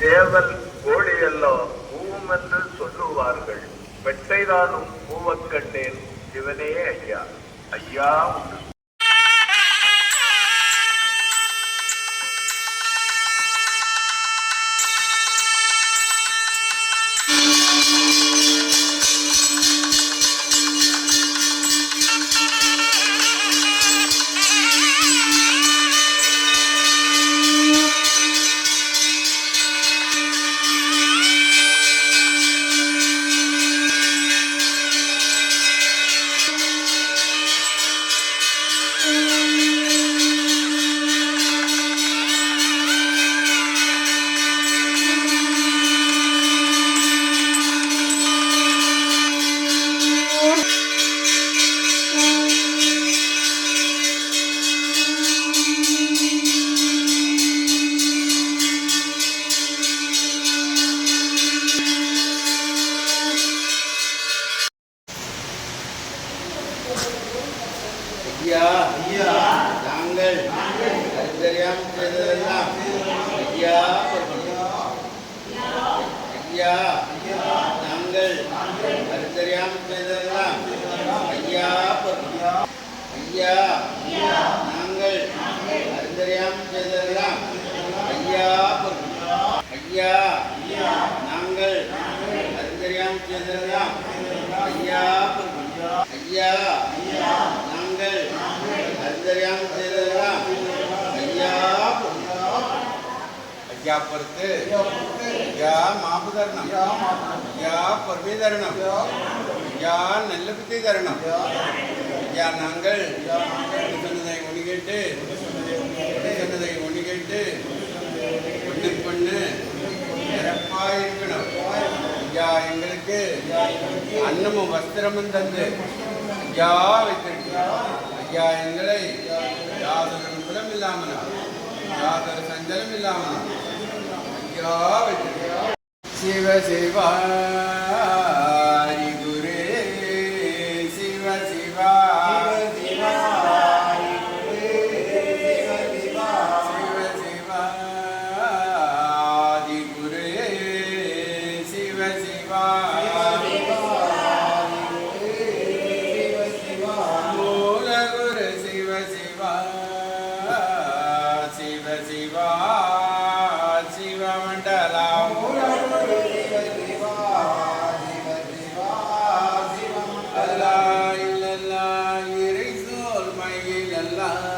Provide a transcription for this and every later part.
சேவல் கோழி எல்லாம் பூவும் என்று சொல்லுவார்கள். வெட்டைதானும் பூவக்கண்டேன் சிவனே ஐயா. ஐயா அறிந்தறியாம் செய்ததெல்லாம் ஐயா ஐயா நாங்கள் அறிந்தறியாம் செய்ததெல்லாம் ஐயா ஐயா நாங்கள் அறிந்தறியாம் செய்ததெல்லாம் ஐயா ஐயா பொறுத்து ஐயா மாபுதரணம். ஐயா பொறுமை தரணம் ஐயா நல்ல புத்தி தரணம் ஐயா நாங்கள் சொன்னதை ஒண்ணு கேட்டு அன்னமும் வஸ்திரமும் தந்து ஐயா வைத்திருக்கிறார் ஐயா எங்களை யாதொரு குலம் இல்லாமல்? யாதொரு சஞ்சலம் இல்லாமல்? ஐயா வைத்திருக்கிறார் சிவ சிவா Ghi.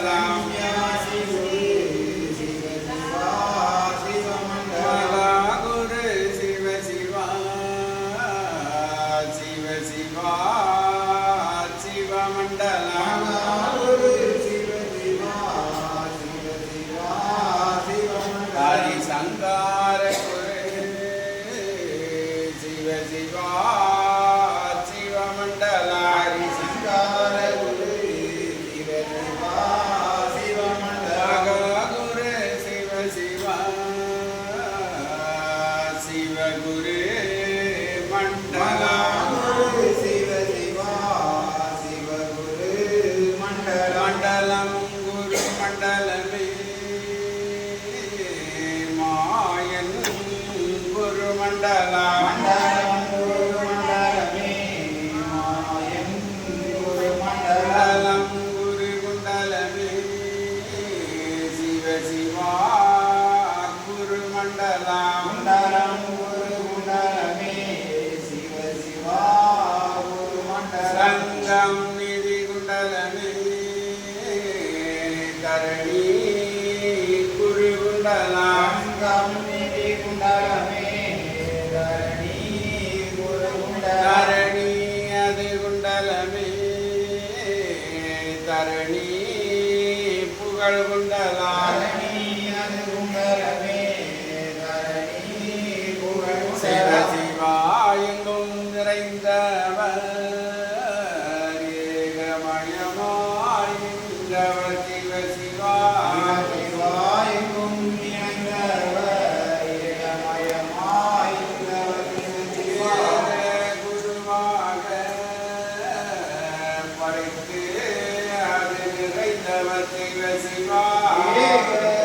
salam. मति वसिवा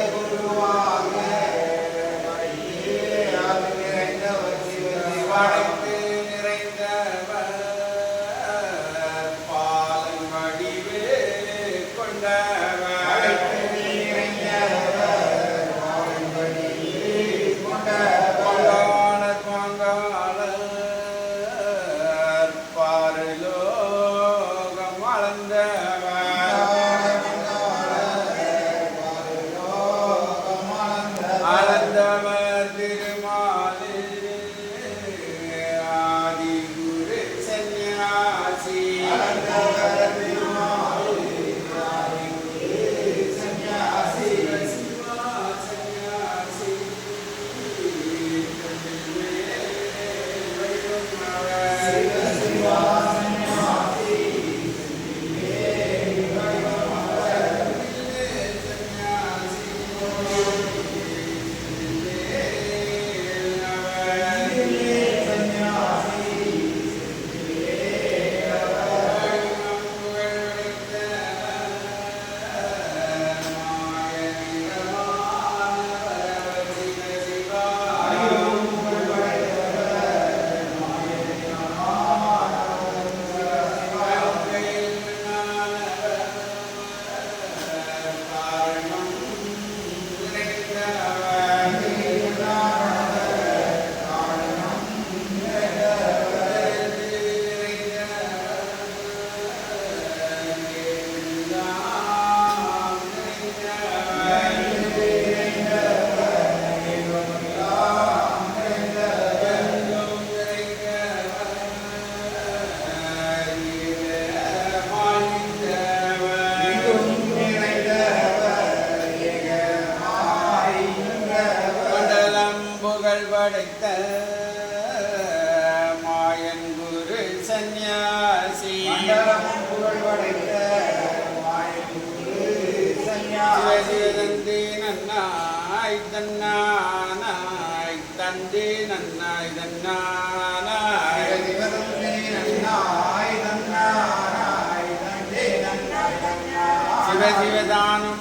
ಅಂದೇ ನನ್ನ ಇದನ್ನೇ ನನ್ನ ಇದನ್ನ ಶಿವ ಶಿವದಾನು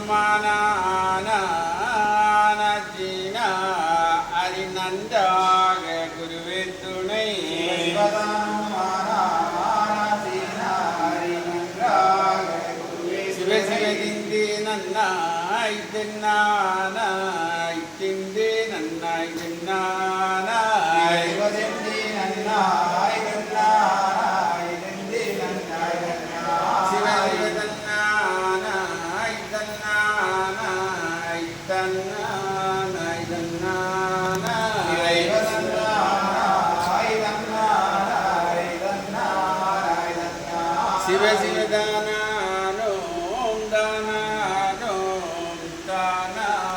Nana.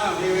Yeah.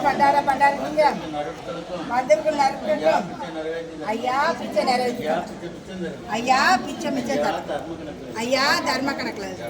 పడ్డారా పడ్డారు మద్దతులు నరుకుతుంటాం అయ్యా పిచ్చ నెరవేర్చు అయ్యా పిచ్చ మిచ్చ అయ్యా ధర్మ కడకలేదు